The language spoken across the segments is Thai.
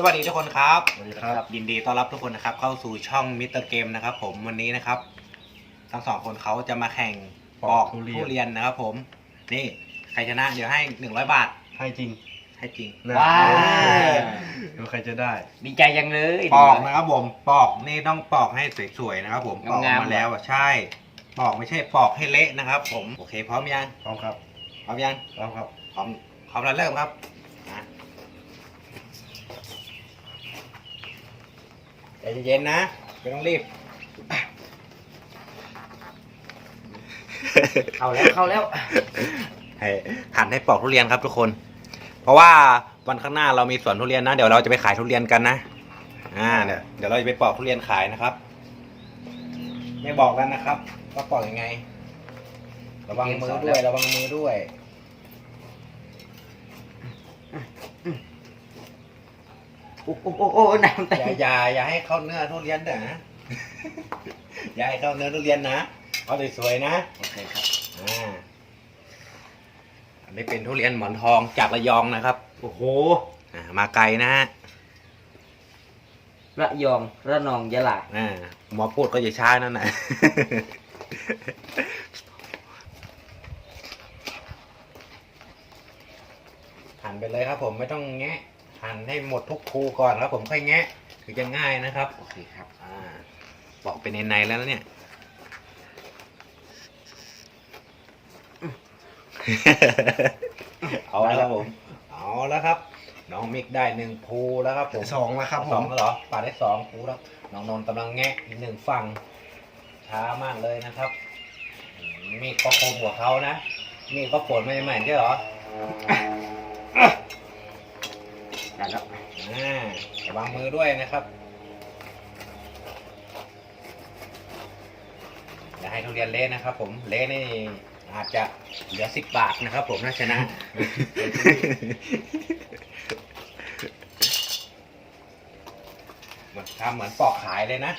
สวัสดีทุกคนครับ สวัสดีครับ ยินดีต้อนรับทุกคนนะครับ เข้าสู่ช่องมิสเตอร์เกมนะครับ ผมวันนี้นะครับ ทั้งสองคนเขาจะมาแข่งปอกปอกทุเรียนทุเรียนนะครับ ผม นี่ใครชนะ เดี๋ยวให้หนึ่งร้อยบาทให้จริงให้จริง นะว้าวดูใครจะได้ ดีใจยังเลยปอกนะครับ ผมปอกนี่ต้องปอกให้สวยๆนะครับ ผมปอกงามๆ มาแล้วอะใช่ ปอกไม่ใช่ปอกให้เละนะครับ ผมโอเคพร้อมยังพร้อมครับพร้อมยังพร้อมครับพร้อมพร้อมแล้วเริ่มครับนะใจ เย็นๆนะไม่ต้องรีบ เข้าแล้วเข้าแล้ว ให้หันให้ปอกทุเรียนครับทุกคน เพราะว่าวันข้างหน้าเรามีสวนทุเรียนนะ เดี๋ยวเราจะไปขายทุเรียนกันนะ อ่าเดี๋ยวเดี๋ยวเราจะไปปอกทุเรียนขายนะครับ ไม่บอกแล้วนะครับว่าปอกยังไง ระวังมือด้วยระวังมือด้วย โอ้โอ้โอ้โอ้น้ำเต็ย่าอย่าอย่าให้เข้าเนื้อทุเรียนเด้อนะ อย่าให้เข้าเนื้อทุเรียนนะเอาสวยๆนะโอเคครับ อ่าอันนี้เป็นทุเรียนหมอนทองจากระยองนะครับโอ้โหอ่ามาไกลนะฮะระยองระนองยะลาอ่าหมอพูดก็อย่าช้านั่นนะ หั่นไปเลยครับผมไม่ต้องแงะ หั่นให้หมดทุกภูก่อนครับผมค่อยแงะถึงจะง่ายนะครับ โอเคครับอ่าบอกเป็นในๆแล้วนะเนี่ย เอาแล้วครับผม เอาแล้วครับ น้องมิกได้หนึ่งภูแล้วครับผมสองแล้วครับผสองมแล้วเหรอปาดได้สองภูแล้ว น้องนนท์กำลังแงะอีกหนึ่งฝั่งช้ามากเลยนะครับอืมมีดก็คมกว่าเขานะมีดก็ฝนใหม่ๆใช่เหรอ ได้แล้วอ่าระวังมือด้วยนะครับอย่าให้ทุเรียนเละนะครับ ผมเละนี่อาจจะเหลือสิบบาทนะครับ ผมถ้าชนะ เหมือนทำเหมือนปอกขายเลยนะ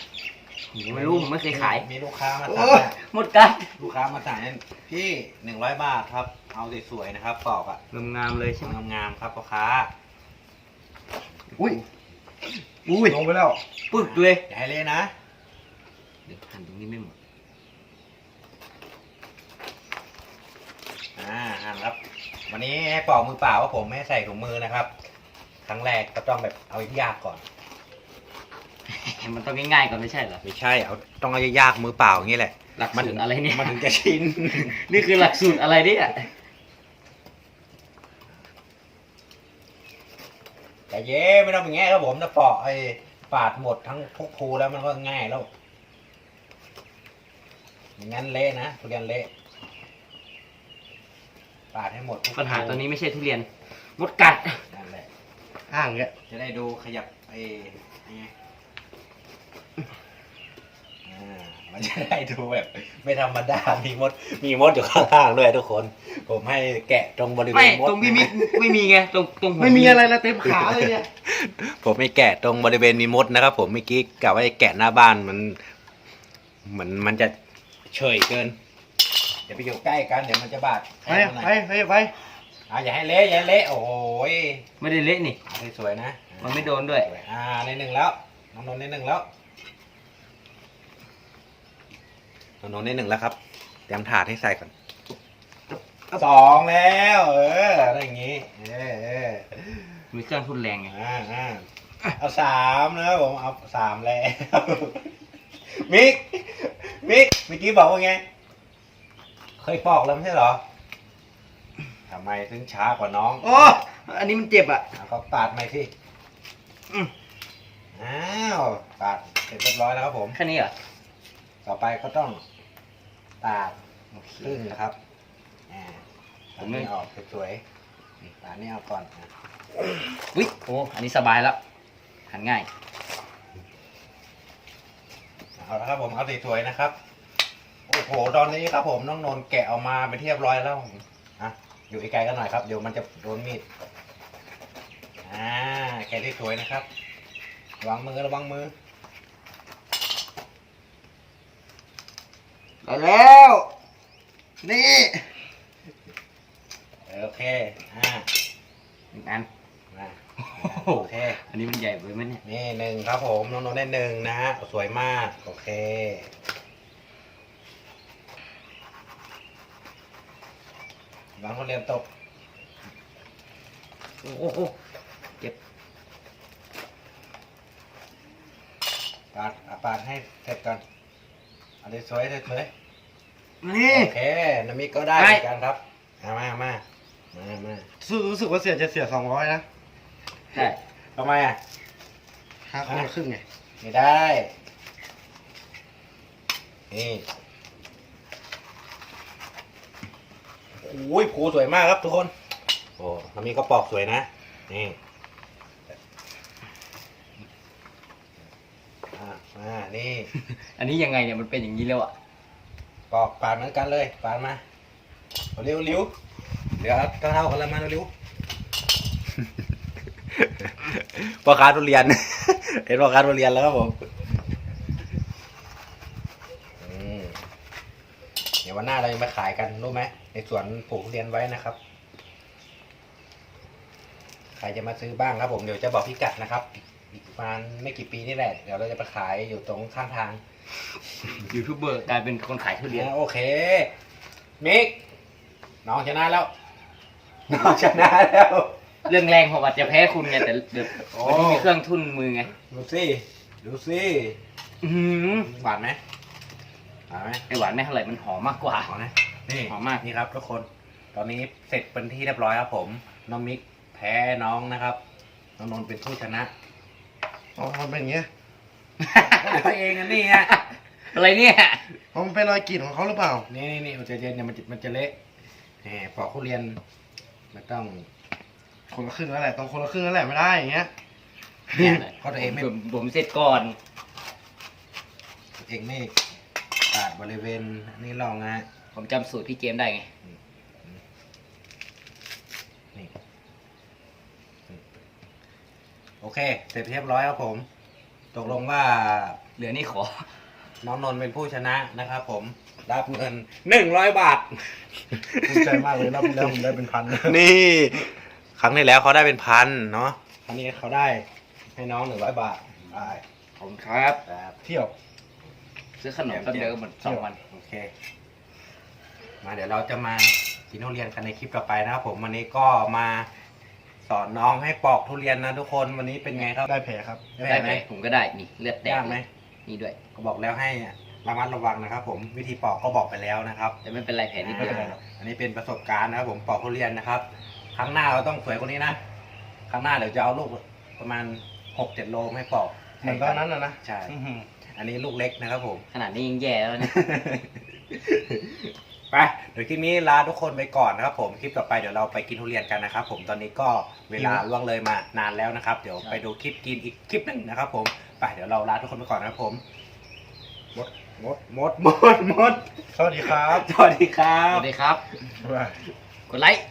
ผมไม่รู้ผมไม่เคยขาย มีลูกค้ามาโอ้สั่งยนะหมดกันลูกค้ามาสั่งเนี่ยพี่หนึ่งร้อยบาทครับ เอาสวยๆนะครับปอกอะงามๆเลยใช่ไหมงามๆครับพ่อค้า อุ้ยอุ้ยลงไปแล้วปึกเลยอย่าให้เละนะเดี๋ยวหั่นตรงนี้ไม่หมดอ่าหั่นครับ วันนี้ให้ปอกมือเปล่าว่าผมไม่ให้ใส่ถุงมือนะครับ ครั้งแรกก็ต้องแบบเอายากๆก่อน มันต้องง่ายๆก่อนไม่ใช่เหรอไม่ใช่เอาต้องเอายากๆมือเปล่าอย่างนี้แหละหลักสูตรอะไรเนี่ยมันถึงจะชิน นี่คือหลักสูตรอะไรเนี่ย แต่ เย้ไม่ต้องเป็นแง่ครับผมถ้าปอกไอ้ปาดหมดทั้งทุกภูแล้วมันก็ง่ายแล้วอย่างนั้นเละนะทุเรียนเละปาดให้หมดทุกปัญหาภูตัวนี้ไม่ใช่ทุเรียนมดกัดนั่นแหละห่างเงี้ยจะได้ดูขยับไอ้ไงอ่า มันจะได้ดูแบบ ไม่ธรรมดา มีมด มีมดอยู่ข้างล่างด้วยทุกคน ผมให้แกะตรงบริเวไม่ณมดตรงพี่มิกไม่มีไงตรงตรงหัวไม่มีอะไรละเต็มขาเลยเนี่ยผมไม่แกะตรงบริเวณมีมดนะครับ ผมเมื่อกี้กะว่าจะแกะหน้าบ้านมันเหมือนมันจะเฉยเกิน เดี๋ยวไปอยู่ใกล้กันเดี๋ยวมันจะบาดไปแขนมันหน่ไปอย ไปไปอ่าอย่าให้เละอย่าให้เละโอ้โหยไม่ได้เละนี่ เอาให้สวยนะมันไม่โดนด้วย อ่าในหนึ่งแล้วน้องนนท์ในหนึ่งแล้ว น้องนนท์ในหนึ่งแล้วครับ เตรียมถาดให้ใส่ก่อนสองแล้ว เอออะไรอย่างงี้ เออเออมีเครื่องทุนแรงไงอ่าอ่าเอาสามนะครับผมเอาสามแล้ว มิก มิกเมื่อกี้บอกว่าไง เคยปอกแล้วไม่ใช่เหรอทำไมถึงช้ากว่าน้องโอ้อันนี้มันเจ็บอะเอาเขาปาดใหม่สิอืมอ้าวปาดเสร็จเรียบร้อยแล้วครับผม แค่นี้เหรอ ต่อไปก็ต้องปาดครึ่งนะครับอ่าตัดนี้ออกสวยๆนี่ปาดนี่เอาก่อนอะวิโอ้อันนี้สบายแล้วหันง่าย เอาละครับผมเอาสวยๆนะครับ โอ้โหตอนนี้ครับผมน้องนนท์แกะออกมาเป็นที่เรียบร้อยแล้วอะอยู่ไกลๆกันหน่อยครับ เดี๋ยวมันจะโดนมีดอ่าแกะที่สวยนะครับระวังมือระวังมือ ได้แล้ว นี่โอเคอ่าหนึ่งอันมาโอเค อันนี้มันใหญ่ไปไหมเนี่ยนี่หนึ่งครับผมน้องนนท์ได้หนึ่งนะฮะสวยมาก โอเควางทุเรียนตก โอ้โหเจ็บปาดอะปาดให้เสร็จก่อนเอันนี้สวยสวย สวยนี่โอเคน้ำมิกก็ได้เหมือนกันครับเอามามามามารู้สึกว่าเสียจะเสียสองร้อยนะใช่ทำไมอะห้าคนละครึ่งไงไม่ได้นี่โอ้ยผูสวยมากครับทุกคน โอ้น้ำมิกก็ปอกสวยนะ นี่อ่ามานี่ อันนี้ยังไงเนี่ยมันเป็นอย่างนี้แล้วอะ ปอกปาดเหมือนกันเลยปาดมาเร็วเร็วเดี๋ยวเท่าเท่าๆกันแล้วมาเร็วพ่อค้าทุเรียน เห็นพ่อค้าทุเรียนแล้วครับผมอืมเดี๋ยววันหน้าเราจะมาขายกันรู้ไหมในสวนปลูกทุเรียนไว้นะครับ ใครจะมาซื้อบ้างครับผมเดี๋ยวจะบอกพิกัดนะครับ อีกอีกประมาณไม่กี่ปีนี่แหละ เดี๋ยวเราจะไปขายอยู่ตรงข้างทางยูทูบเบอร์กลายเป็นคนขายทุเรียนอ่าโอเค มิก น้องชนะแล้ว น้องชนะแล้ว เรื่องแรงผมอาจจะแพ้คุณไงแต่เดี๋ยวโอ้มันต้องมีเครื่องทุ่นมือไงดูสิดูสิอื้อหือหวานไหมหวานไหมไอหวานไม่เท่าไหร่มันหอมมากกว่าหอมนะนี่หอมมาก นี่ครับทุกคน ตอนนี้เสร็จเป็นที่เรียบร้อยครับผม น้องมิกแพ้น้องนะครับ น้องนนท์เป็นผู้ชนะ อ๋อมันเป็นอย่างเงี้ยตัวเองอันนี้ฮะอะไรเนี่ยเพราะมันเป็นรอยกรีดของเขาหรือเปล่า นี่นี่นี่มันจะเย็นเนี่ยมันจะมันจะเละแหมปอกทุเรียนมันต้อง คนละครึ่งแล้วแหละต้องคนละครึ่งแล้วแหละไม่ได้อย่างเงี้ยเพราะตัวเองไม่ ผมผมเสร็จก่อน เองไม่ปาดบริเวณนี่ลองนะฮะผมจำสูตรพี่เกมได้ไง นี่โอ เค เสร็จเรียบร้อยครับผม ตกลงว่าเหลือนี่ขอ น้องนนท์เป็นผู้ชนะนะครับผม รับเงินหนึ่งร้อยบาท ภูมิใจมากเลยรอบที่แล้วผมได้เป็นพันนี่ ครั้งที่แล้วเขาได้เป็นพันเนาะครั้งนี้เขาได้ให้น้องหนึ่งร้อยบาทได้ผมครับครับ เที่ยว ซื้อขนมแป๊บเดียวก็หมดสองวัน โอเค มาเดี๋ยวเราจะมากินทุเรียนกันในคลิปต่อไปนะครับผมวันนี้ก็มา สอนน้องให้ปอกทุเรียนนะทุกคนวันนี้เป็นไงครับ ได้แผลครับ ได้ไหมผมก็ได้นี่เลือดแตกยากไหมนี่ด้วย ก็บอกแล้วให้ระมัดระวังนะครับ ผมวิธีปอกก็บอกไปแล้วนะครับแต่ไม่เป็นไรแผลนิดเดียวอ่าอันนี้เป็นประสบการณ์นะครับ ผมปอกทุเรียนนะครับ ครั้งหน้าเราต้องสวยกว่านี้นะครั้งหน้าเดี๋ยวจะเอาลูกประมาณหกเจ็ดโลให้ปอกเหมือนตอนนั้นนะนะใช่อื้อหืออันนี้ลูกเล็กนะครับผมขนาดนี้ยังแย่แล้วเนี่ย ไปเดี๋ยวคลิปนี้ลาทุกคนไปก่อนนะครับผมคลิปต่อไปเดี๋ยวเราไปกินทุเรียนกันนะครับผมตอนนี้ก็เวลาล่วงเลยมานานแล้วนะครับ เดี๋ยวไปดูคลิปกินอีกคลิปหนึ่งนะครับผมไปเดี๋ยวเราลาทุกคนไปก่อนนะครับผมหมดหมดหมดหมดหมดสวัสดีครับ สวัสดีครัสบวัสดีครับบ๊ายบายกดไลค์